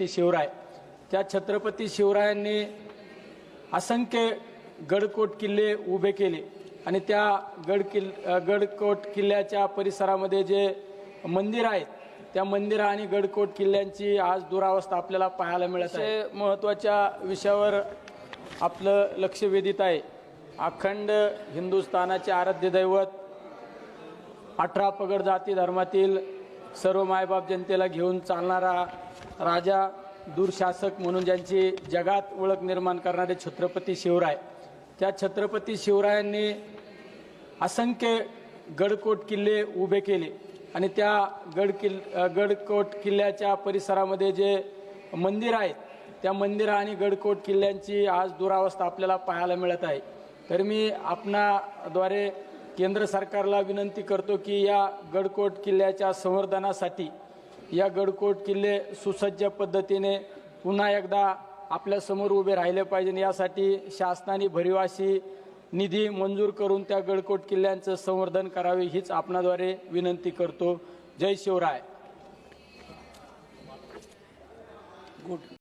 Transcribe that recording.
छत्रपती शिवराय. त्या छत्रपती शिवरायांनी असंख्य गडकोट किल्ले उभे केले आणि त्या गड किल गडकोट किल्ल्याच्या परिसरामध्ये जे मंदिर आहेत त्या मंदिर आणि गडकोट किल्ल्यांची आज दुरावस्था आपल्याला पाहायला मिळत आहे. महत्त्वाच्या विषयावर आपलं लक्ष वेधित आहे. अखंड हिंदुस्थानाचे आराध्य दैवत अठरा पगड जाती धर्मातील सर्व मायबाप जनतेला घेऊन चालणारा राजा दूरशासक म्हणून ज्यांची जगात ओळख निर्माण करणारे छत्रपती शिवराय. त्या छत्रपती शिवरायांनी असंख्य गडकोट किल्ले उभे केले आणि त्या गड किल गडकोट किल्ल्याच्या परिसरामध्ये जे मंदिर आहेत त्या मंदिर आणि गडकोट किल्ल्यांची आज दुरावस्था आपल्याला पाहायला मिळत आहे. तर मी आपणाद्वारे केंद्र सरकारला विनंती करतो की या गडकोट किल्ल्याच्या संवर्धनासाठी या गडकोट किल्ले सुसज्ज पद्धतीने पुन्हा एकदा आपल्यासमोर उभे राहिले पाहिजे. यासाठी शासनाने भरीव निधी मंजूर करून त्या गडकोट किल्ल्यांचं संवर्धन करावे हीच आपणाद्वारे विनंती करतो. जय शिवराय.